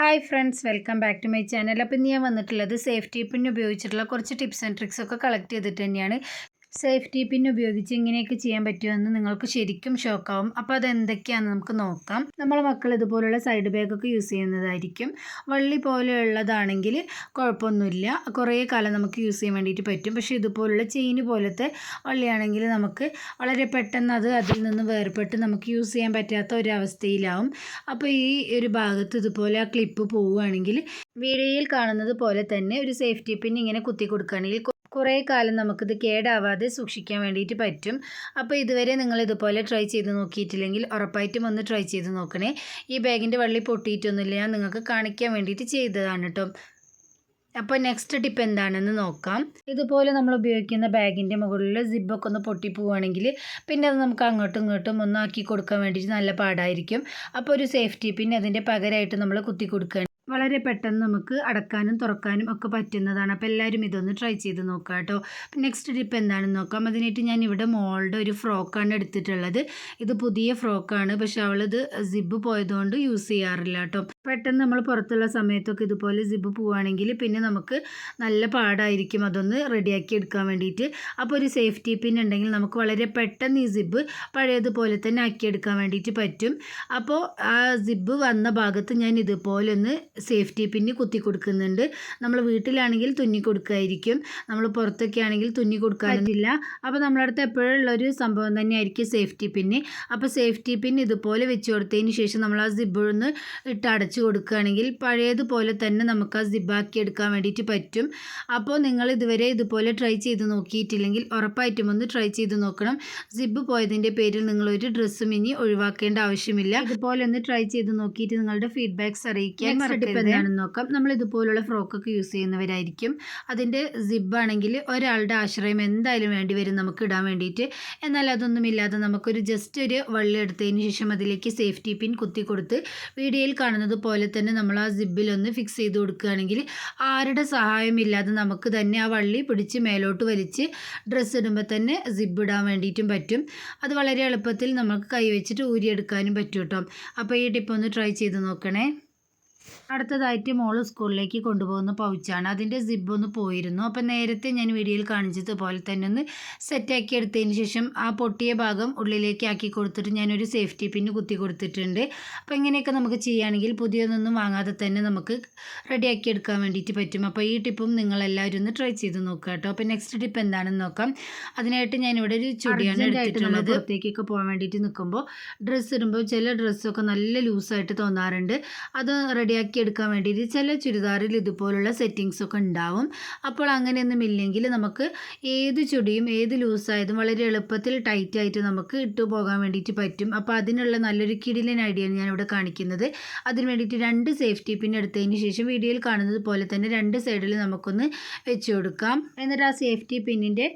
Hi friends welcome back to my channel അപ്പോൾ ഞാൻ വന്നിട്ടുള്ളത് സേഫ്റ്റി പിൻ ഉപയോഗിച്ചിട്ടുള്ള കുറച്ച് ടിപ്സ് ആൻഡ് ട്രിക്സ് ഒക്കെ കളക്ട് ചെയ്തിട്ട് തന്നെയാണ്. സേഫ്റ്റി പിൻ ഉപയോഗിച്ച് ഇങ്ങനെയൊക്കെ ചെയ്യാൻ പറ്റുമെന്ന് നിങ്ങൾക്ക് ശരിക്കും ഷോക്കാവും. അപ്പോൾ അത് എന്തൊക്കെയാണെന്ന് നമുക്ക് നോക്കാം. നമ്മളെ മക്കൾ ഇതുപോലുള്ള സൈഡ് ബാഗൊക്കെ യൂസ് ചെയ്യുന്നതായിരിക്കും. വള്ളി പോലെയുള്ളതാണെങ്കിൽ കുഴപ്പമൊന്നുമില്ല. കുറേ കാലം നമുക്ക് യൂസ് ചെയ്യാൻ വേണ്ടിയിട്ട് പറ്റും. പക്ഷേ ഇതുപോലുള്ള ചെയിന് പോലത്തെ വള്ളിയാണെങ്കിൽ നമുക്ക് വളരെ പെട്ടെന്ന് അത് അതിൽ നിന്ന് വേർപെട്ട് നമുക്ക് യൂസ് ചെയ്യാൻ പറ്റാത്ത ഒരവസ്ഥയിലാവും. അപ്പോൾ ഈ ഒരു ഭാഗത്ത് ഇതുപോലെ ആ ക്ലിപ്പ് പോവുകയാണെങ്കിൽ വീഡിയോയിൽ കാണുന്നത് പോലെ തന്നെ ഒരു സേഫ്റ്റി പിൻ ഇങ്ങനെ കുത്തി കൊടുക്കുകയാണെങ്കിൽ കുറേ കാലം നമുക്കിത് കേടാവാതെ സൂക്ഷിക്കാൻ വേണ്ടിയിട്ട് പറ്റും. അപ്പോൾ ഇതുവരെ നിങ്ങൾ ഇതുപോലെ ട്രൈ ചെയ്ത് നോക്കിയിട്ടില്ലെങ്കിൽ ഉറപ്പായിട്ടും ഒന്ന് ട്രൈ ചെയ്ത് നോക്കണേ. ഈ ബാഗിന്റെ വള്ളി പൊട്ടിയിട്ടൊന്നുമില്ല. ഞാൻ നിങ്ങൾക്ക് കാണിക്കാൻ വേണ്ടിയിട്ട് ചെയ്തതാണ് കേട്ടോ. അപ്പോൾ നെക്സ്റ്റ് ടിപ്പ് എന്താണെന്ന് നോക്കാം. ഇതുപോലെ നമ്മൾ ഉപയോഗിക്കുന്ന ബാഗിന്റെ മുകളിൽ സിബൊക്കെ ഒന്ന് പൊട്ടിപ്പോവുകയാണെങ്കിൽ പിന്നെ അത് നമുക്ക് അങ്ങോട്ടും ഇങ്ങോട്ടും ഒന്നാക്കി കൊടുക്കാൻ വേണ്ടിയിട്ട് നല്ല പാടായിരിക്കും. അപ്പോൾ ഒരു സേഫ്റ്റി പിന്നെ അതിന്റെ പകരമായിട്ട് നമ്മൾ കുത്തി കൊടുക്കുകയാണ്. വളരെ പെട്ടെന്ന് നമുക്ക് അടക്കാനും തുറക്കാനും ഒക്കെ പറ്റുന്നതാണ്. അപ്പോൾ എല്ലാവരും ഇതൊന്ന് ട്രൈ ചെയ്ത് നോക്കുക കേട്ടോ. നെക്സ്റ്റ് ടിപ്പ് എന്താണെന്ന് നോക്കാം. അതിനായിട്ട് ഞാൻ ഇവിടെ മോളുടെ ഒരു ഫ്രോക്കാണ് എടുത്തിട്ടുള്ളത്. ഇത് പുതിയ ഫ്രോക്കാണ് പക്ഷെ അവളത് സിബ് പോയതുകൊണ്ട് യൂസ് ചെയ്യാറില്ല കേട്ടോ. പെട്ടെന്ന് നമ്മൾ പുറത്തുള്ള സമയത്തൊക്കെ ഇതുപോലെ സിബ് പോവുകയാണെങ്കിൽ പിന്നെ നമുക്ക് നല്ല പാടായിരിക്കും. അതൊന്ന് റെഡിയാക്കി എടുക്കാൻ വേണ്ടിയിട്ട് അപ്പോൾ ഒരു സേഫ്റ്റി പിൻ ഉണ്ടെങ്കിൽ നമുക്ക് വളരെ പെട്ടെന്ന് ഈ സിബ് പഴയതുപോലെ തന്നെ ആക്കിയെടുക്കാൻ വേണ്ടിയിട്ട് പറ്റും. അപ്പോൾ ആ സിബ് വന്ന ഭാഗത്ത് ഞാൻ ഇതുപോലെ ഒന്ന് സേഫ്റ്റി പിന്ന് കുത്തി കൊടുക്കുന്നുണ്ട്. നമ്മൾ വീട്ടിലാണെങ്കിൽ തുന്നി കൊടുക്കായിരിക്കും. നമ്മൾ പുറത്തൊക്കെ ആണെങ്കിൽ തുന്നി കൊടുക്കാനില്ല അപ്പോൾ നമ്മളടുത്ത് എപ്പോഴും എപ്പോഴുള്ള ഒരു സംഭവം തന്നെയായിരിക്കും സേഫ്റ്റി പിന്ന് അപ്പോൾ സേഫ്റ്റി പിൻ ഇതുപോലെ വെച്ച് കൊടുത്തതിന് ശേഷം നമ്മൾ ആ സിബ് ഒന്ന് ഇട്ട് അടച്ചു കൊടുക്കുകയാണെങ്കിൽ പഴയതുപോലെ തന്നെ നമുക്ക് ആ സിബാക്കി എടുക്കാൻ വേണ്ടിയിട്ട് പറ്റും. അപ്പോൾ നിങ്ങൾ ഇതുവരെ ഇതുപോലെ ട്രൈ ചെയ്ത് നോക്കിയിട്ടില്ലെങ്കിൽ ഉറപ്പായിട്ടും ഒന്ന് ട്രൈ ചെയ്ത് നോക്കണം. സിബ് പോയതിന്റെ പേരിൽ നിങ്ങളൊരു ഡ്രസ്സും ഇനി ഒഴിവാക്കേണ്ട ആവശ്യമില്ല. ഇതുപോലെ ഒന്ന് ട്രൈ ചെയ്ത് നോക്കിയിട്ട് നിങ്ങളുടെ ഫീഡ്ബാക്സ് അറിയിക്കാൻ എന്താണെന്ന് നോക്കാം. നമ്മൾ ഇതുപോലുള്ള ഫ്രോക്കൊക്കെ യൂസ് ചെയ്യുന്നവരായിരിക്കും. അതിന്റെ സിബാണെങ്കിൽ ഒരാളുടെ ആശ്രയം എന്തായാലും വേണ്ടി വരും നമുക്ക് ഇടാൻ വേണ്ടിയിട്ട്. എന്നാൽ അതൊന്നുമില്ലാതെ നമുക്കൊരു ജസ്റ്റ് ഒരു വള്ളി എടുത്തതിന് ശേഷം അതിലേക്ക് സേഫ്റ്റി പിൻ കുത്തി കൊടുത്ത് വീഡിയോയിൽ കാണുന്നത് പോലെ തന്നെ നമ്മൾ ആ സിബിലൊന്ന് ഫിക്സ് ചെയ്ത് കൊടുക്കുകയാണെങ്കിൽ ആരുടെ സഹായമില്ലാതെ നമുക്ക് തന്നെ ആ വള്ളി പിടിച്ച് മേലോട്ട് വലിച്ച് ഡ്രസ്സ് ഇടുമ്പോൾ തന്നെ സിബ് ഇടാൻ വേണ്ടിയിട്ടും പറ്റും. അത് വളരെ എളുപ്പത്തിൽ നമുക്ക് കൈവച്ചിട്ട് ഊരിയെടുക്കാനും പറ്റും കേട്ടോ. അപ്പോൾ ഈ ടിപ്പ് ഒന്ന് ട്രൈ ചെയ്ത് നോക്കണേ. അടുത്തതായിട്ട് മോൾ സ്കൂളിലേക്ക് കൊണ്ടുപോകുന്ന പൗച്ചാണ്. അതിന്റെ സിബ് ഒന്ന് പോയിരുന്നു. അപ്പം നേരത്തെ ഞാൻ വീഡിയോയിൽ കാണിച്ചതുപോലെ തന്നെ ഒന്ന് സെറ്റാക്കി എടുത്തതിന് ശേഷം ആ പൊട്ടിയ ഭാഗം ഉള്ളിലേക്ക് ആക്കി കൊടുത്തിട്ട് ഞാനൊരു സേഫ്റ്റി പിന്ന് കുത്തി കൊടുത്തിട്ടുണ്ട്. അപ്പോൾ ഇങ്ങനെയൊക്കെ നമുക്ക് ചെയ്യുകയാണെങ്കിൽ പുതിയതൊന്നും വാങ്ങാതെ തന്നെ നമുക്ക് റെഡിയാക്കി എടുക്കാൻ വേണ്ടിയിട്ട് പറ്റും. അപ്പോൾ ഈ ടിപ്പും നിങ്ങളെല്ലാവരും ഒന്ന് ട്രൈ ചെയ്ത് നോക്കുക കേട്ടോ. അപ്പോൾ നെക്സ്റ്റ് ടിപ്പ് എന്താണെന്ന് നോക്കാം. അതിനായിട്ട് ഞാനിവിടെ ഒരു ചുടിയാണ് എടുത്തിട്ടുള്ളത്. പുറത്തേക്കൊക്കെ പോകാൻ വേണ്ടിയിട്ട് നിൽക്കുമ്പോൾ ഡ്രസ്സ് ഇടുമ്പോൾ ചില ഡ്രസ്സൊക്കെ നല്ല ലൂസായിട്ട് തോന്നാറുണ്ട്. അത് റെഡിയാക്കി എടുക്കാൻ വേണ്ടിയിട്ട് ചില ചുരിദാറിൽ ഇതുപോലുള്ള സെറ്റിങ്സ് ഒക്കെ ഉണ്ടാവും. അപ്പോൾ അങ്ങനെയൊന്നും ഇല്ലെങ്കിൽ നമുക്ക് ഏത് ചുടിയും ഏത് ലൂസായതും വളരെ എളുപ്പത്തിൽ ടൈറ്റ് ആയിട്ട് നമുക്ക് ഇട്ടു പോകാൻ വേണ്ടിയിട്ട് പറ്റും. അപ്പോൾ അതിനുള്ള നല്ലൊരു കിടിലൻ ഞാൻ ഇവിടെ കാണിക്കുന്നത്. അതിന് വേണ്ടിയിട്ട് രണ്ട് സേഫ്റ്റി പിൻ എടുത്തതിന് ശേഷം വീഡിയോയിൽ കാണുന്നത് പോലെ തന്നെ രണ്ട് സൈഡിൽ നമുക്കൊന്ന് വെച്ച് കൊടുക്കാം. എന്നിട്ട് ആ സേഫ്റ്റി പിന്നിന്റെ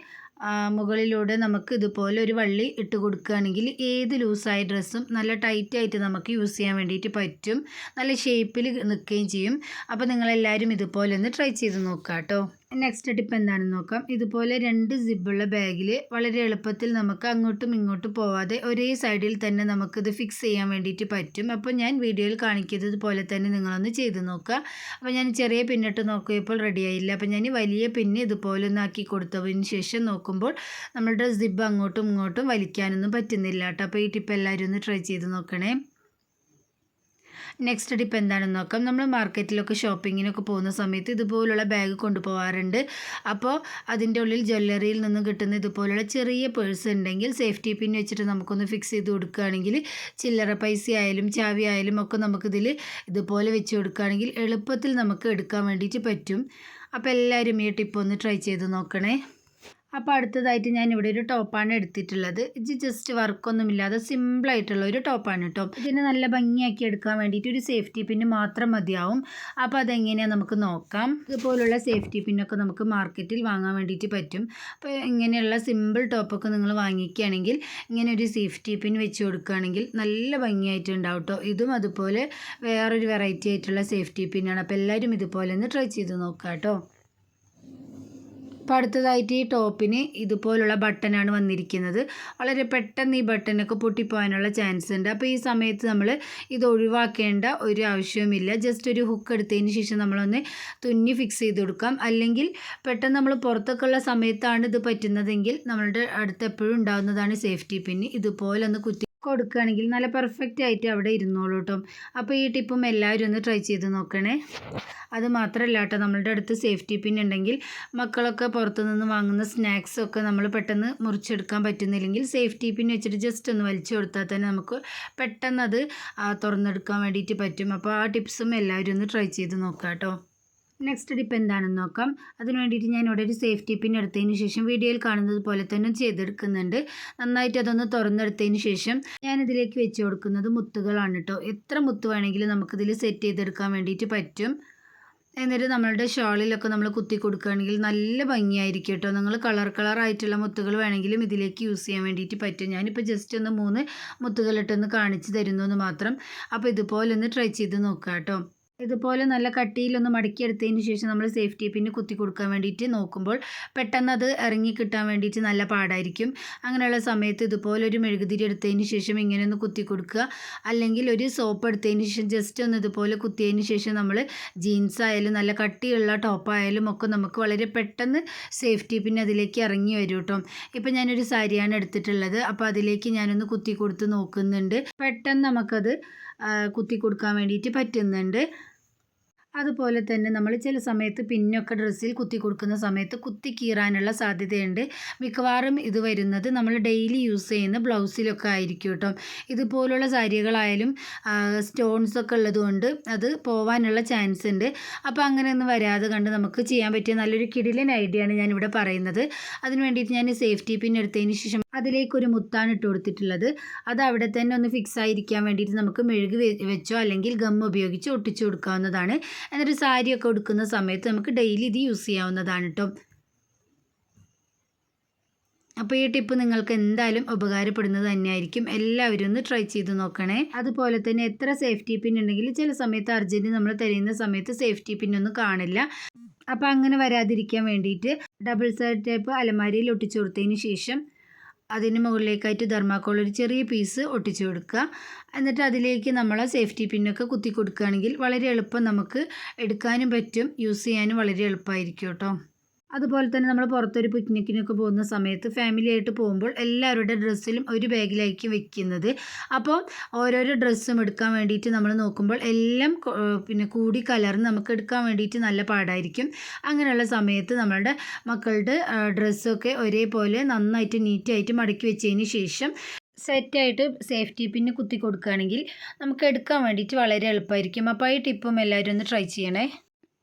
മുകളിലൂടെ നമുക്ക് ഇതുപോലെ ഒരു വള്ളി ഇട്ട് കൊടുക്കുകയാണെങ്കിൽ ഏത് ലൂസായ ഡ്രസ്സും നല്ല ടൈറ്റായിട്ട് നമുക്ക് യൂസ് ചെയ്യാൻ വേണ്ടിയിട്ട് പറ്റും. നല്ല ഷേപ്പിൽ നിൽക്കുകയും ചെയ്യും. അപ്പോൾ നിങ്ങളെല്ലാവരും ഇതുപോലെ ഒന്ന് ട്രൈ ചെയ്ത് നോക്കുക കേട്ടോ നെക്സ്റ്റ് ടിപ്പ് എന്താണെന്ന് നോക്കാം. ഇതുപോലെ രണ്ട് സിബുള്ള ബാഗിൽ വളരെ എളുപ്പത്തിൽ നമുക്ക് അങ്ങോട്ടും ഇങ്ങോട്ടും പോവാതെ ഒരേ സൈഡിൽ തന്നെ നമുക്കിത് ഫിക്സ് ചെയ്യാൻ വേണ്ടിയിട്ട് പറ്റും. അപ്പോൾ ഞാൻ വീഡിയോയിൽ കാണിക്കുന്നത് പോലെ തന്നെ നിങ്ങളൊന്ന് ചെയ്ത് നോക്കുക. അപ്പോൾ ഞാൻ ചെറിയ പിന്നിട്ട് നോക്കിയപ്പോൾ റെഡി ആയില്ല. അപ്പോൾ ഞാൻ വലിയ പിന്ന് ഇതുപോലെ ഒന്ന് ആക്കി കൊടുത്തതിന് ശേഷം നോക്കുമ്പോൾ നമ്മളുടെ സിബ് അങ്ങോട്ടും ഇങ്ങോട്ടും വലിക്കാനൊന്നും പറ്റുന്നില്ല കേട്ടോ. അപ്പോൾ ഈ ടിപ്പ് എല്ലാവരും ഒന്ന് ട്രൈ ചെയ്ത് നോക്കണേ. നെക്സ്റ്റ് ടിപ്പ് എന്താണെന്ന് നോക്കാം. നമ്മൾ മാർക്കറ്റിലൊക്കെ ഷോപ്പിങ്ങിനൊക്കെ പോകുന്ന സമയത്ത് ഇതുപോലുള്ള ബാഗ് കൊണ്ടുപോകാറുണ്ട് അപ്പോൾ അതിന്റെ ഉള്ളിൽ ജ്വല്ലറിയിൽ നിന്ന് കിട്ടുന്ന ഇതുപോലുള്ള ചെറിയ പേഴ്സ് ഉണ്ടെങ്കിൽ സേഫ്റ്റി പിൻ വെച്ചിട്ട് നമുക്കൊന്ന് ഫിക്സ് ചെയ്ത് കൊടുക്കുകയാണെങ്കിൽ ചില്ലറ പൈസ ആയാലും ചാവി ആയാലും ഒക്കെ നമുക്കിതിൽ ഇതുപോലെ വെച്ച് കൊടുക്കുകയാണെങ്കിൽ എളുപ്പത്തിൽ നമുക്ക് എടുക്കാൻ വേണ്ടിയിട്ട് പറ്റും. അപ്പോൾ എല്ലാവരും ഈ ടിപ്പ് ഒന്ന് ട്രൈ ചെയ്ത് നോക്കണേ. അപ്പോൾ അടുത്തതായിട്ട് ഞാൻ ഇവിടെ ഒരു ടോപ്പാണ് എടുത്തിട്ടുള്ളത്. ഇത് ജസ്റ്റ് വർക്കൊന്നുമില്ലാതെ സിമ്പിളായിട്ടുള്ള ഒരു ടോപ്പാണ് കേട്ടോ ഇതിനെ നല്ല ഭംഗിയാക്കി എടുക്കാൻ വേണ്ടിയിട്ട് ഒരു സേഫ്റ്റി പിന്ന് മാത്രം മതിയാവും. അപ്പോൾ അതെങ്ങനെയാണ് നമുക്ക് നോക്കാം. ഇതുപോലുള്ള സേഫ്റ്റി പിന്നൊക്കെ നമുക്ക് മാർക്കറ്റിൽ വാങ്ങാൻ വേണ്ടിയിട്ട് പറ്റും. അപ്പോൾ ഇങ്ങനെയുള്ള സിമ്പിൾ ടോപ്പൊക്കെ നിങ്ങൾ വാങ്ങിക്കുകയാണെങ്കിൽ ഇങ്ങനെ ഒരു സേഫ്റ്റി പിൻ വെച്ച് കൊടുക്കുകയാണെങ്കിൽ നല്ല ഭംഗിയായിട്ടുണ്ടാവും കേട്ടോ ഇതും അതുപോലെ വേറൊരു വെറൈറ്റി ആയിട്ടുള്ള സേഫ്റ്റി പിന്നാണ് അപ്പോൾ എല്ലാവരും ഇതുപോലെ ഒന്ന് ട്രൈ ചെയ്ത് നോക്കാം കേട്ടോ അപ്പോൾ അടുത്തതായിട്ട് ഈ ടോപ്പിന് ഇതുപോലുള്ള ബട്ടനാണ് വന്നിരിക്കുന്നത്. വളരെ പെട്ടെന്ന് ഈ ബട്ടനൊക്കെ പൊട്ടിപ്പോകാനുള്ള ചാൻസ് ഉണ്ട് അപ്പോൾ ഈ സമയത്ത് നമ്മൾ ഇത് ഒഴിവാക്കേണ്ട ഒരു ആവശ്യവുമില്ല. ജസ്റ്റ് ഒരു ഹുക്ക് എടുത്തതിന് ശേഷം നമ്മളൊന്ന് തുന്നി ഫിക്സ് ചെയ്ത് കൊടുക്കാം. അല്ലെങ്കിൽ പെട്ടെന്ന് നമ്മൾ പുറത്തൊക്കെയുള്ള സമയത്താണ് ഇത് പറ്റുന്നതെങ്കിൽ നമ്മളുടെ അടുത്ത് എപ്പോഴും ഉണ്ടാകുന്നതാണ് സേഫ്റ്റി പിൻ. ഇതുപോലെ ഒന്ന് കുത്തി കൊടുക്കുകയാണെങ്കിൽ നല്ല പെർഫെക്റ്റ് ആയിട്ട് അവിടെ ഇരുന്നോളൂ കേട്ടോ അപ്പോൾ ഈ ടിപ്പും എല്ലാവരും ഒന്ന് ട്രൈ ചെയ്ത് നോക്കണേ. അത് മാത്രമല്ല കേട്ടോ നമ്മളുടെ അടുത്ത് സേഫ്റ്റി പിൻ ഉണ്ടെങ്കിൽ മക്കളൊക്കെ പുറത്തുനിന്ന് വാങ്ങുന്ന സ്നാക്സ് ഒക്കെ നമ്മൾ പെട്ടെന്ന് മുറിച്ചെടുക്കാൻ പറ്റുന്നില്ലെങ്കിൽ സേഫ്റ്റി പിൻ വെച്ചിട്ട് ജസ്റ്റ് ഒന്ന് വലിച്ചു കൊടുത്താൽ തന്നെ നമുക്ക് പെട്ടെന്ന് അത് തുറന്നെടുക്കാൻ വേണ്ടിയിട്ട് പറ്റും. അപ്പോൾ ആ ടിപ്സും എല്ലാവരും ഒന്ന് ട്രൈ ചെയ്ത് നോക്കാം കേട്ടോ നെക്സ്റ്റ് ടിപ്പ് എന്താണെന്ന് നോക്കാം. അതിന് വേണ്ടിയിട്ട് ഞാൻ ഇവിടെ ഒരു സേഫ്റ്റി പിൻ എടുത്തതിന് ശേഷം വീഡിയോയിൽ കാണുന്നത് പോലെ തന്നെ ചെയ്തെടുക്കുന്നുണ്ട്. നന്നായിട്ട് അതൊന്ന് തുറന്നെടുത്തതിന് ശേഷം ഞാൻ ഇതിലേക്ക് വെച്ച് കൊടുക്കുന്നത് മുത്തുകളാണ് കേട്ടോ എത്ര മുത്ത് വേണമെങ്കിലും നമുക്കിതിൽ സെറ്റ് ചെയ്തെടുക്കാൻ വേണ്ടിയിട്ട് പറ്റും. എന്നിട്ട് നമ്മളുടെ ഷോളിലൊക്കെ നമ്മൾ കുത്തി കൊടുക്കുകയാണെങ്കിൽ നല്ല ഭംഗിയായിരിക്കും കേട്ടോ നിങ്ങൾ കളർ കളർ ആയിട്ടുള്ള മുത്തുകൾ വേണമെങ്കിലും ഇതിലേക്ക് യൂസ് ചെയ്യാൻ വേണ്ടിയിട്ട് പറ്റും. ഞാനിപ്പോൾ ജസ്റ്റ് ഒന്ന് മൂന്ന് മുത്തുകളിട്ടൊന്ന് കാണിച്ച് തരുന്നു എന്ന് മാത്രം. അപ്പോൾ ഇതുപോലെ ഒന്ന് ട്രൈ ചെയ്ത് നോക്കാം കേട്ടോ ഇതുപോലെ നല്ല കട്ടിയിലൊന്ന് മടക്കിയെടുത്തതിന് ശേഷം നമ്മൾ സേഫ്റ്റി പിന്ന് കുത്തി കൊടുക്കാൻ വേണ്ടിയിട്ട് നോക്കുമ്പോൾ പെട്ടെന്ന് അത് ഇറങ്ങി കിട്ടാൻ വേണ്ടിയിട്ട് നല്ല പാടായിരിക്കും. അങ്ങനെയുള്ള സമയത്ത് ഇതുപോലെ ഒരു മെഴുകുതിരി എടുത്തതിന് ശേഷം ഇങ്ങനെ ഒന്ന് കുത്തി കൊടുക്കുക. അല്ലെങ്കിൽ ഒരു സോപ്പ് എടുത്തതിന് ശേഷം ജസ്റ്റ് ഒന്ന് ഇതുപോലെ കുത്തിയതിന് ശേഷം നമ്മൾ ജീൻസ് ആയാലും നല്ല കട്ടിയുള്ള ടോപ്പായാലും ഒക്കെ നമുക്ക് വളരെ പെട്ടെന്ന് സേഫ്റ്റി പിന്നെ അതിലേക്ക് ഇറങ്ങി വരും കേട്ടോ. ഇപ്പം ഞാനൊരു സാരിയാണ് എടുത്തിട്ടുള്ളത്. അപ്പോൾ അതിലേക്ക് ഞാനൊന്ന് കുത്തി കൊടുത്ത് നോക്കുന്നുണ്ട്. പെട്ടെന്ന് നമുക്കത് കുത്തി കൊടുക്കാൻ വേണ്ടിയിട്ട് പറ്റുന്നുണ്ട്. അതുപോലെ തന്നെ നമ്മൾ ചില സമയത്ത് പിന്നൊക്കെ ഡ്രസ്സിൽ കുത്തി കൊടുക്കുന്ന സമയത്ത് കുത്തി കീറാനുള്ള സാധ്യതയുണ്ട്. മിക്കവാറും ഇത് വരുന്നത് നമ്മൾ ഡെയിലി യൂസ് ചെയ്യുന്ന ബ്ലൗസിലൊക്കെ ആയിരിക്കും കേട്ടോ. ഇതുപോലുള്ള സാരികളായാലും സ്റ്റോൺസ് ഒക്കെ ഉള്ളതുകൊണ്ട് അത് പോവാനുള്ള ചാൻസ് ഉണ്ട്. അപ്പോൾ അങ്ങനെയൊന്നും വരാതെ കണ്ട് നമുക്ക് ചെയ്യാൻ പറ്റിയ നല്ലൊരു കിടിലൻ ഐഡിയ ആണ് ഞാനിവിടെ പറയുന്നത്. അതിന് വേണ്ടിയിട്ട് ഞാൻ സേഫ്റ്റി പിൻ എടുത്തതിന് ശേഷം അതിലേക്കൊരു മുത്താണ് ഇട്ട് കൊടുത്തിട്ടുള്ളത്. അത് അവിടെ തന്നെ ഒന്ന് ഫിക്സ് ആയിരിക്കാൻ വേണ്ടിയിട്ട് നമുക്ക് മെഴുക് വെച്ചോ അല്ലെങ്കിൽ ഗം ഉപയോഗിച്ച് ഒട്ടിച്ചു കൊടുക്കാവുന്നതാണ്. എന്നിട്ട് സാരിയൊക്കെ ഉടുക്കുന്ന സമയത്ത് നമുക്ക് ഡെയിലി ഇത് യൂസ് ചെയ്യാവുന്നതാണ് കേട്ടോ അപ്പോൾ ഈ ടിപ്പ് നിങ്ങൾക്ക് എന്തായാലും ഉപകാരപ്പെടുന്നത് തന്നെയായിരിക്കും. എല്ലാവരും ഒന്ന് ട്രൈ ചെയ്ത് നോക്കണേ. അതുപോലെ തന്നെ എത്ര സേഫ്റ്റി പിൻ ഉണ്ടെങ്കിൽ ചില സമയത്ത് അർജന്റ് നമ്മൾ തിരയുന്ന സമയത്ത് സേഫ്റ്റി പിൻ ഒന്നും കാണില്ല. അപ്പോൾ അങ്ങനെ വരാതിരിക്കാൻ വേണ്ടിയിട്ട് ഡബിൾ സൈഡ് ടേപ്പ് അലമാരിയിൽ ഒട്ടിച്ചു കൊടുത്തതിന് ശേഷം അതിന് മുകളിലേക്കായിട്ട് ധർമാക്കോൾ ഒരു ചെറിയ പീസ് ഒട്ടിച്ചു കൊടുക്കുക. എന്നിട്ട് അതിലേക്ക് നമ്മൾ സേഫ്റ്റി പിന്നൊക്കെ കുത്തി കൊടുക്കുകയാണെങ്കിൽ വളരെ എളുപ്പം നമുക്ക് എടുക്കാനും പറ്റും. യൂസ് ചെയ്യാനും വളരെ എളുപ്പമായിരിക്കും കേട്ടോ. അതുപോലെ തന്നെ നമ്മൾ പുറത്തൊരു പിക്നിക്കിനൊക്കെ പോകുന്ന സമയത്ത് ഫാമിലി ആയിട്ട് പോകുമ്പോൾ എല്ലാവരുടെ ഡ്രസ്സിലും ഒരു ബാഗിലായിരിക്കും വെക്കുന്നത്. അപ്പോൾ ഓരോരോ ഡ്രസ്സും എടുക്കാൻ വേണ്ടിയിട്ട് നമ്മൾ നോക്കുമ്പോൾ എല്ലാം പിന്നെ കൂടി കലർന്ന് നമുക്ക് എടുക്കാൻ വേണ്ടിയിട്ട് നല്ല പാടായിരിക്കും. അങ്ങനെയുള്ള സമയത്ത് നമ്മളുടെ മക്കളുടെ ഡ്രസ്സൊക്കെ ഒരേപോലെ നന്നായിട്ട് നീറ്റായിട്ട് മടക്കി വെച്ചതിന് ശേഷം സെറ്റായിട്ട് സേഫ്റ്റി പിന്ന് കുത്തി കൊടുക്കുകയാണെങ്കിൽ നമുക്ക് എടുക്കാൻ വേണ്ടിയിട്ട് വളരെ എളുപ്പമായിരിക്കും. അപ്പോൾ ഈ ടിപ്പും എല്ലാവരും ഒന്ന് ട്രൈ ചെയ്യണേ.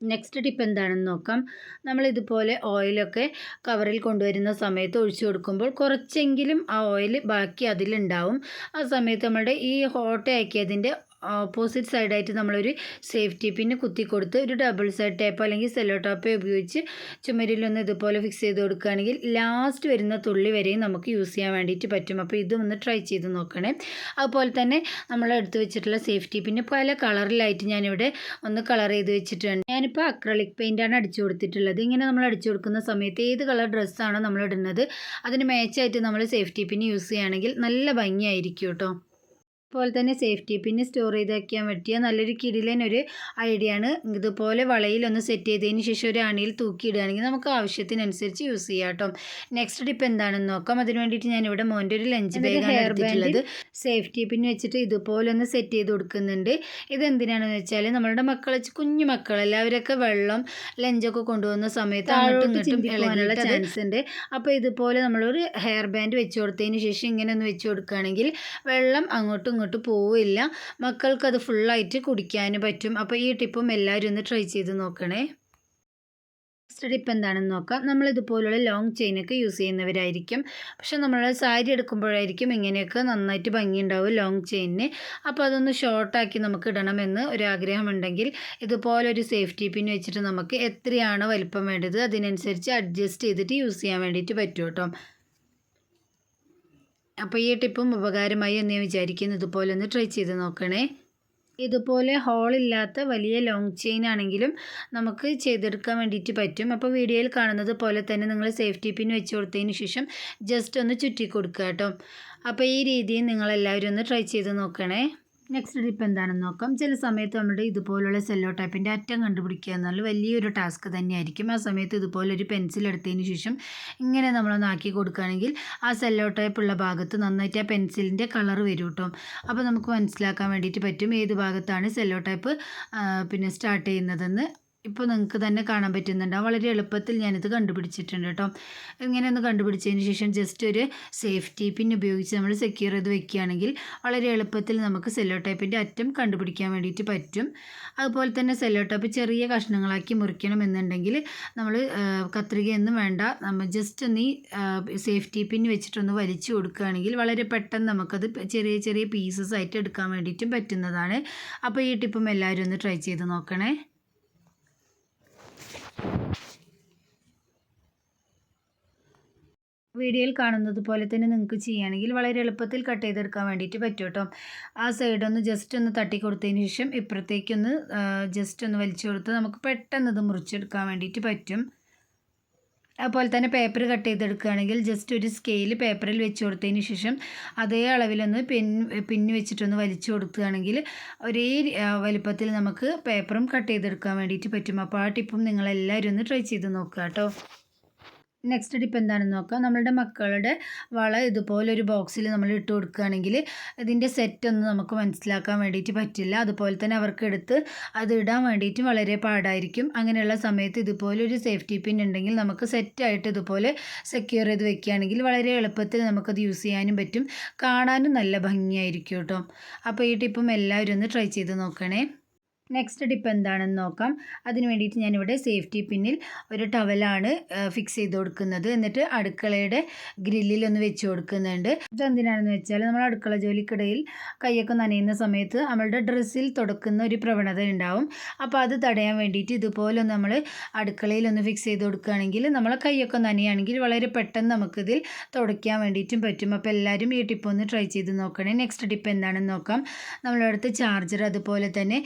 നെക്സ്റ്റ് ടിപ്പ് എന്താണെന്ന് നോക്കാം. നമ്മൾ ഇതുപോലെ ഓയിലൊക്കെ കവറിൽ കൊണ്ടുവരുന്ന സമയത്ത് ഒഴിച്ചു കൊടുക്കുമ്പോൾ കുറച്ചെങ്കിലും ആ ഓയിൽ ബാക്കി അതിലുണ്ടാവും. ആ സമയത്ത് നമ്മുടെ ഈ ഹോട്ടയാക്കിയതിന്റെ ഓപ്പോസിറ്റ് സൈഡായിട്ട് നമ്മളൊരു സേഫ്റ്റി പിന്ന് കുത്തി കൊടുത്ത് ഒരു ഡബിൾ സൈഡ് ടേപ്പ് അല്ലെങ്കിൽ സെല്ലോ ടോപ്പ് ഉപയോഗിച്ച് ചുമരിലൊന്ന് ഇതുപോലെ ഫിക്സ് ചെയ്ത് കൊടുക്കുകയാണെങ്കിൽ ലാസ്റ്റ് വരുന്ന തുള്ളി വരെയും നമുക്ക് യൂസ് ചെയ്യാൻ വേണ്ടിയിട്ട് പറ്റും. അപ്പോൾ ഇതും ഒന്ന് ട്രൈ ചെയ്ത് നോക്കണേ. അതുപോലെ തന്നെ നമ്മൾ എടുത്ത് വെച്ചിട്ടുള്ള സേഫ്റ്റി പിന്നെ പല കളറിലായിട്ട് ഞാനിവിടെ ഒന്ന് കളർ ചെയ്ത് വെച്ചിട്ടുണ്ട്. ഞാനിപ്പോൾ അക്രലിക് പെയിന്റാണ് അടിച്ചു കൊടുത്തിട്ടുള്ളത്. ഇങ്ങനെ നമ്മൾ അടിച്ചു കൊടുക്കുന്ന സമയത്ത് ഏത് കളർ ഡ്രസ്സാണോ നമ്മൾ ഇടുന്നത് അതിന് മാച്ചായിട്ട് നമ്മൾ സേഫ്റ്റി പിൻ യൂസ് ചെയ്യുകയാണെങ്കിൽ നല്ല ഭംഗിയായിരിക്കും കേട്ടോ. അതുപോലെ തന്നെ സേഫ്റ്റി പിന്നെ സ്റ്റോർ ചെയ്ത് വയ്ക്കാൻ പറ്റിയ നല്ലൊരു കിടിലൻ ഒരു ഐഡിയ ആണ്. ഇതുപോലെ വളയിലൊന്ന് സെറ്റ് ചെയ്തതിന് ശേഷം ഒരു അണിയിൽ തൂക്കിയിടുകയാണെങ്കിൽ നമുക്ക് ആവശ്യത്തിനനുസരിച്ച് യൂസ് ചെയ്യാം കേട്ടോ. നെക്സ്റ്റ് ടിപ്പ് എന്താണെന്ന് നോക്കാം. അതിന് വേണ്ടിയിട്ട് ഞാൻ ഇവിടെ മോന്റെ ഒരു ലഞ്ച് ബാഗാണ് എടുത്തിട്ടുള്ളത്. സേഫ്റ്റി പിന്നെ വെച്ചിട്ട് ഇതുപോലെ ഒന്ന് സെറ്റ് ചെയ്ത് കൊടുക്കുന്നുണ്ട്. ഇതെന്തിനാണെന്ന് വെച്ചാൽ നമ്മളുടെ മക്കൾ കുഞ്ഞു മക്കളല്ല എല്ലാവരൊക്കെ വെള്ളം ലഞ്ചൊക്കെ കൊണ്ടുപോകുന്ന സമയത്ത് അങ്ങോട്ടും ഇങ്ങോട്ടും ഇളകാനുള്ള ചാൻസ് ഉണ്ട്. അപ്പോൾ ഇതുപോലെ നമ്മളൊരു ഹെയർ ബാൻഡ് വെച്ച് കൊടുത്തതിന് ശേഷം ഇങ്ങനെ ഒന്ന് വെച്ച് കൊടുക്കുകയാണെങ്കിൽ വെള്ളം അങ്ങോട്ടും ഇങ്ങോട്ടും പോവില്ല. മക്കൾക്ക് അത് ഫുള്ളായിട്ട് കുടിക്കാൻ പറ്റും. അപ്പോൾ ഈ ടിപ്പും എല്ലാവരും ഒന്ന് ട്രൈ ചെയ്ത് നോക്കണേ. നെക്സ്റ്റ് ടിപ്പ് എന്താണെന്ന് നോക്കാം. നമ്മൾ ഇതുപോലുള്ള ലോങ് ചെയിനൊക്കെ യൂസ് ചെയ്യുന്നവരായിരിക്കും. പക്ഷെ നമ്മൾ സാരി എടുക്കുമ്പോഴായിരിക്കും ഇങ്ങനെയൊക്കെ നന്നായിട്ട് ഭംഗിയുണ്ടാവും ലോങ് ചെയിനിന് അപ്പോൾ അതൊന്ന് ഷോർട്ടാക്കി നമുക്ക് ഇടണമെന്ന് ഒരു ആഗ്രഹമുണ്ടെങ്കിൽ ഇതുപോലൊരു സേഫ്റ്റി പിൻ വെച്ചിട്ട് നമുക്ക് എത്രയാണ് വലിപ്പം വേണ്ടത് അതിനനുസരിച്ച് അഡ്ജസ്റ്റ് ചെയ്തിട്ട് യൂസ് ചെയ്യാൻ വേണ്ടിയിട്ട് പറ്റും കേട്ടോ. അപ്പോൾ ഈ ടിപ്പും ഉപകാരമായി എന്ന് ഞാൻ വിചാരിക്കുന്നു ഇതുപോലെ ഒന്ന് ട്രൈ ചെയ്ത് നോക്കണേ. ഇതുപോലെ ഹോളില്ലാത്ത വലിയ ലോങ് ചെയിൻ ആണെങ്കിലും നമുക്ക് ചെയ്തെടുക്കാൻ വേണ്ടിയിട്ട് പറ്റും. അപ്പോൾ വീഡിയോയിൽ കാണുന്നത് പോലെ തന്നെ നിങ്ങൾ സേഫ്റ്റി പിൻ വെച്ച് കൊടുത്തതിന് ശേഷം ജസ്റ്റ് ഒന്ന് ചുറ്റി കൊടുക്കുക കേട്ടോ. അപ്പോൾ ഈ രീതിയിൽ നിങ്ങളെല്ലാവരും ഒന്ന് ട്രൈ ചെയ്ത് നോക്കണേ. നെക്സ്റ്റ് ടിപ്പ് എന്താണെന്ന് നോക്കാം. ചില സമയത്ത് നമ്മുടെ ഇതുപോലുള്ള സെല്ലോ ടൈപ്പിന്റെ അറ്റം കണ്ടുപിടിക്കുക എന്നാൽ വലിയൊരു ടാസ്ക് തന്നെയായിരിക്കും. ആ സമയത്ത് ഇതുപോലൊരു പെൻസിൽ എടുത്തതിന് ശേഷം ഇങ്ങനെ നമ്മളൊന്ന് ആക്കി കൊടുക്കുകയാണെങ്കിൽ ആ സെല്ലോ ടൈപ്പ് ഉള്ള ഭാഗത്ത് നന്നായിട്ട് ആ പെൻസിലിന്റെ കളർ വരും കേട്ടോ. അപ്പോൾ നമുക്ക് മനസ്സിലാക്കാൻ വേണ്ടിയിട്ട് പറ്റും ഏത് ഭാഗത്താണ് സെല്ലോ ടൈപ്പ് പിന്നെ സ്റ്റാർട്ട് ചെയ്യുന്നതെന്ന്. ഇപ്പോൾ നിങ്ങൾക്ക് തന്നെ കാണാൻ പറ്റുന്നുണ്ടാവും വളരെ എളുപ്പത്തിൽ ഞാനിത് കണ്ടുപിടിച്ചിട്ടുണ്ട് കേട്ടോ ഇങ്ങനെ ഒന്ന് കണ്ടുപിടിച്ചതിന് ശേഷം ജസ്റ്റ് ഒരു സേഫ്റ്റി പിൻ ഉപയോഗിച്ച് നമ്മൾ സെക്യൂർ ചെയ്ത് വെക്കുകയാണെങ്കിൽ വളരെ എളുപ്പത്തിൽ നമുക്ക് സെല്ലോ ടൈപ്പിന്റെ അറ്റം കണ്ടുപിടിക്കാൻ വേണ്ടിയിട്ട് പറ്റും. അതുപോലെ തന്നെ സെല്ലോ ടൈപ്പ് ചെറിയ കഷ്ണങ്ങളാക്കി മുറിക്കണം എന്നുണ്ടെങ്കിൽ നമ്മൾ കത്രികയൊന്നും വേണ്ട. നമ്മൾ ജസ്റ്റ് ഒന്ന് ഈ സേഫ്റ്റി പിൻ വെച്ചിട്ടൊന്ന് വലിച്ചു കൊടുക്കുകയാണെങ്കിൽ വളരെ പെട്ടെന്ന് നമുക്കത് ചെറിയ ചെറിയ പീസസ് ആയിട്ട് എടുക്കാൻ വേണ്ടിയിട്ടും പറ്റുന്നതാണ്. അപ്പോൾ ഈ ടിപ്പും എല്ലാവരും ഒന്ന് ട്രൈ ചെയ്ത് നോക്കണേ. വീഡിയോയിൽ കാണുന്നത് പോലെ തന്നെ നിങ്ങൾക്ക് ചെയ്യുകയാണെങ്കിൽ വളരെ എളുപ്പത്തിൽ കട്ട് ചെയ്തെടുക്കാൻ വേണ്ടിയിട്ട് പറ്റും കേട്ടോ. ആ സൈഡ് ഒന്ന് ജസ്റ്റ് ഒന്ന് തട്ടി കൊടുത്തതിന് ശേഷം ഇപ്പുറത്തേക്കൊന്ന് ജസ്റ്റ് ഒന്ന് വലിച്ചു കൊടുത്ത് നമുക്ക് പെട്ടെന്ന് ഇത് മുറിച്ചെടുക്കാൻ വേണ്ടിയിട്ട് പറ്റും. അതുപോലെ തന്നെ പേപ്പർ കട്ട് ചെയ്തെടുക്കുകയാണെങ്കിൽ ജസ്റ്റ് ഒരു സ്കെയിൽ പേപ്പറിൽ വെച്ച് കൊടുത്തതിന് ശേഷം അതേ അളവിലൊന്ന് പിൻ പിന്ന് വെച്ചിട്ടൊന്ന് വലിച്ചു കൊടുക്കുകയാണെങ്കിൽ ഒരേ വലുപ്പത്തിൽ നമുക്ക് പേപ്പറും കട്ട് ചെയ്തെടുക്കാൻ വേണ്ടിയിട്ട് പറ്റും. അപ്പോൾ ആ ടിപ്പും നിങ്ങളെല്ലാവരും ഒന്ന് ട്രൈ ചെയ്ത് നോക്കുക കേട്ടോ. നെക്സ്റ്റ് ടിപ്പ് എന്താണെന്ന് നോക്കാം? നമ്മളുടെ മക്കളുടെ വള ഇതുപോലെ ഒരു ബോക്സിൽ നമ്മൾ ഇട്ട് കൊടുക്കുകയാണെങ്കിൽ ഇതിന്റെ സെറ്റ് ഒന്നും നമുക്ക് മനസ്സിലാക്കാൻ വേണ്ടിയിട്ട് പറ്റില്ല. അതുപോലെ തന്നെ അവർക്ക് എടുത്ത് അത് ഇടാൻ വേണ്ടിയിട്ട് വളരെ പാടായിരിക്കും. അങ്ങനെയുള്ള സമയത്ത് ഇതുപോലെ ഒരു സേഫ്റ്റി പിൻ ഉണ്ടെങ്കിൽ നമുക്ക് സെറ്റായിട്ട് ഇതുപോലെ സെക്യൂർ ചെയ്ത് വെക്കുകയാണെങ്കിൽ വളരെ എളുപ്പത്തിൽ നമുക്കത് യൂസ് ചെയ്യാനും പറ്റും. കാണാനും നല്ല ഭംഗിയായിരിക്കും കേട്ടോ. അപ്പോൾ ഈ ടിപ്പും എല്ലാവരും ഒന്ന് ട്രൈ ചെയ്ത് നോക്കണേ. നെക്സ്റ്റ് ടിപ്പ് എന്താണെന്ന് നോക്കാം. അതിന് വേണ്ടിയിട്ട് ഞാനിവിടെ സേഫ്റ്റി പിന്നിൽ ഒരു ടവലാണ് ഫിക്സ് ചെയ്ത് കൊടുക്കുന്നത്. എന്നിട്ട് അടുക്കളയുടെ ഗ്രില്ലിൽ ഒന്ന് വെച്ച് കൊടുക്കുന്നുണ്ട്. ഇതെന്തിനാണെന്ന് വെച്ചാൽ നമ്മൾ അടുക്കള ജോലിക്കിടയിൽ കൈയൊക്കെ നനയുന്ന സമയത്ത് നമ്മളുടെ ഡ്രസ്സിൽ തുടക്കുന്ന ഒരു പ്രവണത ഉണ്ടാവും. അപ്പോൾ അത് തടയാൻ വേണ്ടിയിട്ട് ഇതുപോലെ നമ്മൾ അടുക്കളയിൽ ഒന്ന് ഫിക്സ് ചെയ്ത് കൊടുക്കുകയാണെങ്കിൽ നമ്മളെ കൈയൊക്കെ നനയുകയാണെങ്കിൽ വളരെ പെട്ടെന്ന് നമുക്കിതിൽ തുടയ്ക്കാൻ വേണ്ടിയിട്ടും പറ്റും. അപ്പോൾ എല്ലാവരും ഈ ടിപ്പ് ഒന്ന് ട്രൈ ചെയ്ത് നോക്കണേ. നെക്സ്റ്റ് ടിപ്പ് എന്താണെന്ന് നോക്കാം. നമ്മളടുത്ത് ചാർജർ അതുപോലെ തന്നെ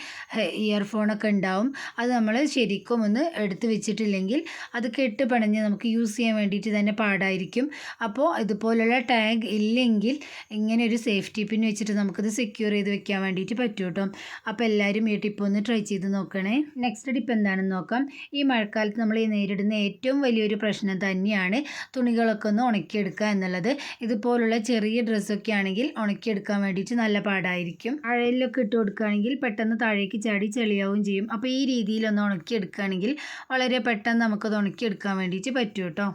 ഇയർഫോണൊക്കെ ഉണ്ടാവും. അത് നമ്മൾ ശരിക്കും ഒന്ന് എടുത്ത് വെച്ചിട്ടില്ലെങ്കിൽ അത് കെട്ട് പണഞ്ഞ് നമുക്ക് യൂസ് ചെയ്യാൻ വേണ്ടിയിട്ട് തന്നെ പാടായിരിക്കും. അപ്പോൾ ഇതുപോലുള്ള ടാഗ് ഇല്ലെങ്കിൽ ഇങ്ങനെ ഒരു സേഫ്റ്റി പിൻ വെച്ചിട്ട് നമുക്കത് സെക്യൂർ ചെയ്ത് വെക്കാൻ വേണ്ടിയിട്ട് പറ്റും കേട്ടോ അപ്പോൾ എല്ലാവരും ഈ ടിപ്പ് ഒന്ന് ട്രൈ ചെയ്ത് നോക്കണേ. നെക്സ്റ്റ് ടിപ്പ് എന്താണെന്ന് നോക്കാം. ഈ മഴക്കാലത്ത് നമ്മൾ ഈ നേരിടുന്ന ഏറ്റവും വലിയൊരു പ്രശ്നം തന്നെയാണ് തുണികളൊക്കെ ഒന്ന് ഉണക്കിയെടുക്കുക എന്നുള്ളത്. ഇതുപോലുള്ള ചെറിയ ഡ്രസ്സൊക്കെ ആണെങ്കിൽ ഉണക്കിയെടുക്കാൻ വേണ്ടിയിട്ട് നല്ല പാടായിരിക്കും. അഴയിലൊക്കെ ഇട്ട് കൊടുക്കുകയാണെങ്കിൽ പെട്ടെന്ന് താഴേക്ക് ചാടി ചാടി ചെളിയാവുകയും ചെയ്യും. അപ്പോൾ ഈ രീതിയിലൊന്ന് ഉണക്കിയെടുക്കുകയാണെങ്കിൽ വളരെ പെട്ടെന്ന് നമുക്കത് ഉണക്കിയെടുക്കാൻ വേണ്ടിയിട്ട് പറ്റും കേട്ടോ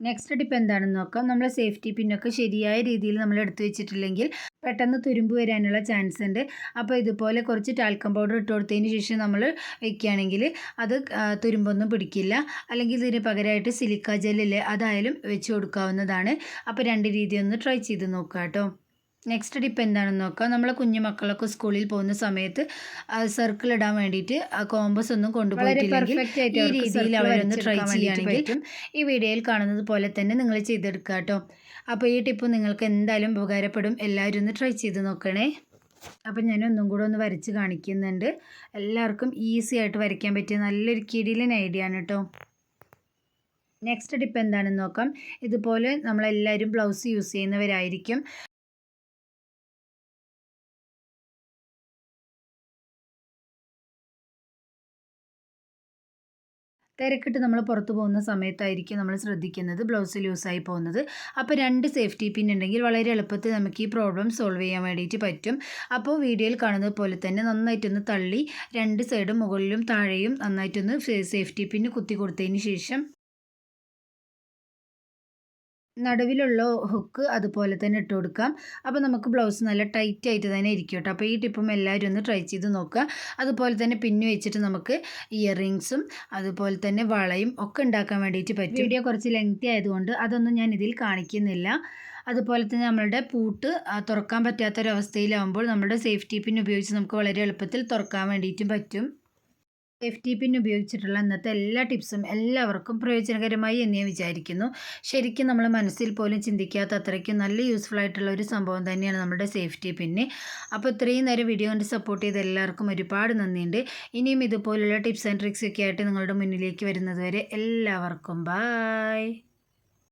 നെക്സ്റ്റ് ടിപ്പ് എന്താണെന്ന് നോക്കാം. നമ്മൾ സേഫ്റ്റി പിന്നൊക്കെ ശരിയായ രീതിയിൽ നമ്മൾ എടുത്തു വെച്ചിട്ടില്ലെങ്കിൽ പെട്ടെന്ന് തുരുമ്പ് വരാനുള്ള ചാൻസ് ഉണ്ട്. അപ്പോൾ ഇതുപോലെ കുറച്ച് ടാൽക്കം പൗഡർ ഇട്ട് കൊടുത്തതിന് ശേഷം നമ്മൾ വെക്കുകയാണെങ്കിൽ അത് തുരുമ്പൊന്നും പിടിക്കില്ല. അല്ലെങ്കിൽ ഇതിന് പകരമായിട്ട് സിലിക്ക ജെല്ലിൽ അതായാലും വെച്ച് കൊടുക്കാവുന്നതാണ്. അപ്പോൾ രണ്ട് രീതി ഒന്ന് ട്രൈ ചെയ്ത് നോക്കാം കേട്ടോ നെക്സ്റ്റ് ടിപ്പ് എന്താണെന്ന് നോക്കാം. നമ്മളെ കുഞ്ഞു മക്കളൊക്കെ സ്കൂളിൽ പോകുന്ന സമയത്ത് സർക്കിൾ ഇടാൻ വേണ്ടിയിട്ട് കോമ്പസ് ഒന്നും കൊണ്ടുപോയിട്ടില്ലെങ്കിൽ ഈ രീതിയിൽ അവരൊന്ന് ട്രൈ ചെയ്യുകയാണെങ്കിൽ ഈ വീഡിയോയിൽ കാണുന്നത് പോലെ തന്നെ നിങ്ങൾ ചെയ്തെടുക്കുക കേട്ടോ അപ്പോൾ ഈ ടിപ്പ് നിങ്ങൾക്ക് എന്തായാലും ഉപകാരപ്പെടും. എല്ലാവരും ഒന്ന് ട്രൈ ചെയ്ത് നോക്കണേ. അപ്പം ഞാൻ ഒന്നും കൂടെ ഒന്ന് വരച്ച് കാണിക്കുന്നുണ്ട്. എല്ലാവർക്കും ഈസി ആയിട്ട് വരയ്ക്കാൻ പറ്റിയ നല്ലൊരു കിടിലൻ ഐഡിയ ആണ് കേട്ടോ നെക്സ്റ്റ് ടിപ്പ് എന്താണെന്ന് നോക്കാം. ഇതുപോലെ നമ്മളെല്ലാവരും ബ്ലൗസ് യൂസ് ചെയ്യുന്നവരായിരിക്കും. തിരക്കിട്ട് നമ്മൾ പുറത്ത് പോകുന്ന സമയത്തായിരിക്കും നമ്മൾ ശ്രദ്ധിക്കുന്നത് ബ്ലൗസ് ലൂസായി പോകുന്നത്. അപ്പോൾ രണ്ട് സേഫ്റ്റി പിൻ ഉണ്ടെങ്കിൽ വളരെ എളുപ്പത്തിൽ നമുക്ക് ഈ പ്രോബ്ലം സോൾവ് ചെയ്യാൻ വേണ്ടിയിട്ട് പറ്റും. അപ്പോൾ വീഡിയോയിൽ കാണുന്നത് പോലെ തന്നെ നന്നായിട്ടൊന്ന് തള്ളി രണ്ട് സൈഡും മുകളിലും താഴെയും നന്നായിട്ടൊന്ന് സേഫ്റ്റി പിൻ കുത്തി കൊടുത്തതിന് ശേഷം നടുവിലുള്ള ഹുക്ക് അതുപോലെ തന്നെ ഇട്ട് കൊടുക്കാം. അപ്പോൾ നമുക്ക് ബ്ലൗസ് നല്ല ടൈറ്റ് ആയിട്ട് തന്നെ ഇരിക്കും കേട്ടോ. അപ്പോൾ ഈ ടിപ്പും എല്ലാവരും ഒന്ന് ട്രൈ ചെയ്ത് നോക്കുക. അതുപോലെ തന്നെ പിന്നു വെച്ചിട്ട് നമുക്ക് ഇയറിങ്സും അതുപോലെ തന്നെ വളയും ഒക്കെ ഉണ്ടാക്കാൻ വേണ്ടിയിട്ട് പറ്റും. വീഡിയോ കുറച്ച് ലെങ്തി ആയതുകൊണ്ട് അതൊന്നും ഞാൻ ഇതിൽ കാണിക്കുന്നില്ല. അതുപോലെ തന്നെ നമ്മളുടെ പൂട്ട് തുറക്കാൻ പറ്റാത്തൊരവസ്ഥയിലാവുമ്പോൾ നമ്മുടെ സേഫ്റ്റി പിൻ ഉപയോഗിച്ച് നമുക്ക് വളരെ എളുപ്പത്തിൽ തുറക്കാൻ വേണ്ടിയിട്ടും പറ്റും. സേഫ്റ്റി പിൻ ഉപയോഗിച്ചിട്ടുള്ള ഇന്നത്തെ എല്ലാ ടിപ്സും എല്ലാവർക്കും പ്രയോജനകരമായി എന്ന് ഞാൻ വിചാരിക്കുന്നു. ശരിക്കും നമ്മൾ മനസ്സിൽ പോലും ചിന്തിക്കാത്ത അത്രയ്ക്കും നല്ല യൂസ്ഫുൾ ആയിട്ടുള്ള ഒരു സംഭവം തന്നെയാണ് നമ്മുടെ സേഫ്റ്റി പിന്ന് അപ്പോൾ ഇത്രയും നേരം വീഡിയോ കൊണ്ട് സപ്പോർട്ട് ചെയ്ത എല്ലാവർക്കും ഒരുപാട് നന്ദിയുണ്ട്. ഇനിയും ഇതുപോലുള്ള ടിപ്സ് ആൻഡ് ട്രിക്സ് ഒക്കെ ആയിട്ട് നിങ്ങളുടെ മുന്നിലേക്ക് വരുന്നതുവരെ എല്ലാവർക്കും ബായ്